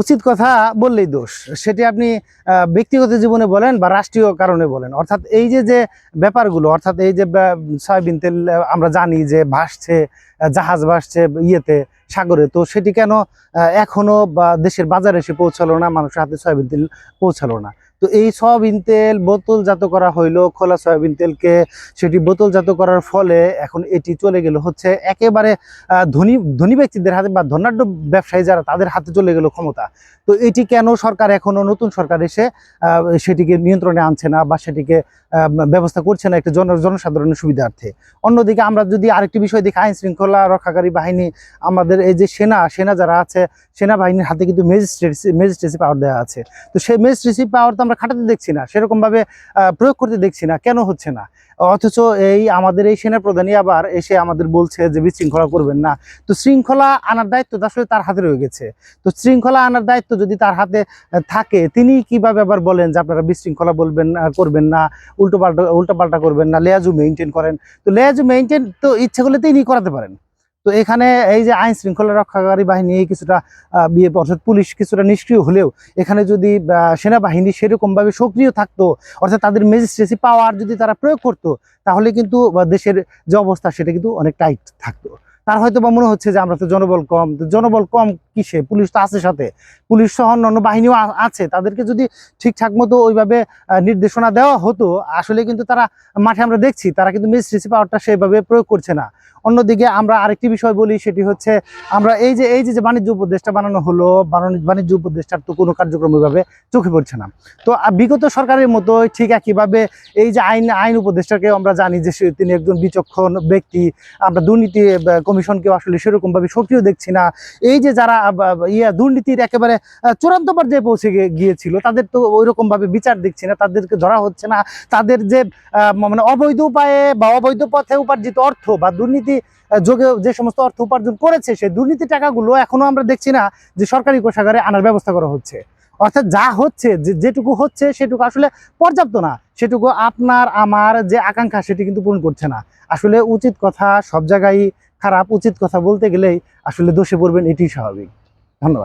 উচিত কথা বললেই দোষ। সেটি আপনি ব্যক্তিগত জীবনে বলেন বা রাষ্ট্রীয় কারণে বলেন। অর্থাৎ এই যে যে ব্যাপারগুলো, অর্থাৎ এই যে সয়াবিন তেল আমরা জানি যে ভাসছে জাহাজ ভাসছে ইয়েতে, সাগরে, তো সেটি কেন এখনও এখনও বা দেশের বাজারে এসে পৌঁছালো না, মানুষের হাতে সয়াবিন তেল পৌঁছালো না? তো এই সয়াবিন তেল বোতলজাত করা হইল, খোলা সয়াবিন তেলকে সেটি বোতলজাত করার ফলে এখন এটি চলে গেল হচ্ছে একেবারে ধনী ধনী ব্যক্তিদের হাতে বা ধনাঢ্য ব্যবসায়ী যারা তাদের হাতে চলে গেল ক্ষমতা। তো এটি কেন সরকার এখনও নতুন সরকার এসে সেটিকে নিয়ন্ত্রণে আনছে না বা সেটিকে ব্যবস্থা করছে না একটা জন, জনসাধারণের সুবিধার্থে? অন্যদিকে আমরা যদি আরেকটি বিষয় দেখি, আইন শৃঙ্খলা রক্ষাকারী বাহিনী, আমাদের এই যে সেনা সেনা যারা আছে, সেনাবাহিনীর হাতে কিন্তু ম্যাজিস্ট্রেসি ম্যাজিস্ট্রেসি পাওয়ার দেওয়া আছে। তো সেই ম্যাজিস্ট্রেসি পাওয়ার তো আমরা খাটাতে দেখছি না সেরকমভাবে প্রয়োগ করতে দেখছি না, কেন হচ্ছে না? অথচ এই আমাদের এই সেনা প্রধানই আবার এসে আমাদের বলছে যে বিশৃঙ্খলা করবেন না। তো শৃঙ্খলা আনার দায়িত্ব আসলে তার হাতে রয়ে গেছে। তো শৃঙ্খলা আনার দায়িত্ব যদি তার হাতে থাকে, তিনি কীভাবে আবার বলেন যে আপনারা বিশৃঙ্খলা বলবেন করবেন না উল্টো পাল্টা উল্টো পাল্টা করবেন না, লেয়াজু মেনটেন করেন? তো লেয়াজু মেনটেন তো ইচ্ছে করলে তিনি করাতে পারেন। তো এখানে এই যে আইন শৃঙ্খলা রক্ষাকারী বাহিনী কিছুটা বিয়ে অর্থাৎ পুলিশ কিছুটা নিষ্ক্রিয় হলেও এখানে যদি সেনাবাহিনী সেরকমভাবে সক্রিয় থাকতো, অর্থাৎ তাদের ম্যাজিস্ট্রেসি পাওয়ার যদি তারা প্রয়োগ করতো, তাহলে কিন্তু দেশের যে অবস্থা সেটা কিন্তু অনেক টাইট থাকতো। তার হয়তো বা মনে হচ্ছে যে আমরা তো জনবল কম জনবল কম কিসে? পুলিশ তো আছে সাথে। পুলিশ সহ অন্যান্য বাহিনীও আছে। তাদেরকে যদি ঠিকঠাক মতো ওইভাবে নির্দেশনা দেওয়া হতো, আসলে কিন্তু তারা মাঠে আমরা দেখছি, তারা কিন্তু ম্যাজিস্ট্রেসি পাওয়ারটা সেভাবে প্রয়োগ করছে না। অন্যদিকে আমরা আরেকটি বিষয় বলি, সেটি হচ্ছে আমরা এই যে এই যে বাণিজ্য উপদেষ্টা বানানো হলো বাণিজ্য উপদেষ্টার তো কোনো কার্যক্রম ওইভাবে চোখে পড়ছে না। তো বিগত সরকারের মতো ঠিক একইভাবে এই যে আইন আইন উপদেষ্টাকে আমরা জানি যে তিনি একজন বিচক্ষণ ব্যক্তি। আমরা দুর্নীতি আহ, কমিশনকেও আসলে সেরকমভাবে সক্রিয় দেখছি না। এই যে যারা ইয়া দুর্নীতির একেবারে চূড়ান্ত পর্যায়ে পৌঁছে গিয়েছিল তাদের তো ওইরকম ভাবে বিচার দেখছি না তাদেরকে ধরা হচ্ছে না। তাদের যে মানে অবৈধ উপায়ে বা অবৈধ পথে উপার্জিত অর্থ বা দুর্নীতি যোগে যে সমস্ত অর্থ উপার্জন করেছে সেই দুর্নীতি টাকাগুলো এখনও আমরা দেখছি না যে সরকারি কোষাগারে আনার ব্যবস্থা করা হচ্ছে। অর্থাৎ যা হচ্ছে যে যেটুকু হচ্ছে সেটুকু আসলে পর্যাপ্ত না। সেটুকু আপনার আমার যে আকাঙ্ক্ষা সেটি কিন্তু পূরণ করছে না। আসলে উচিত কথা সব জায়গায় খারাপ উচিত কথা বলতে গেলেই আসলে দোষে পড়বেন এটি স্বাভাবিক। ধন্যবাদ।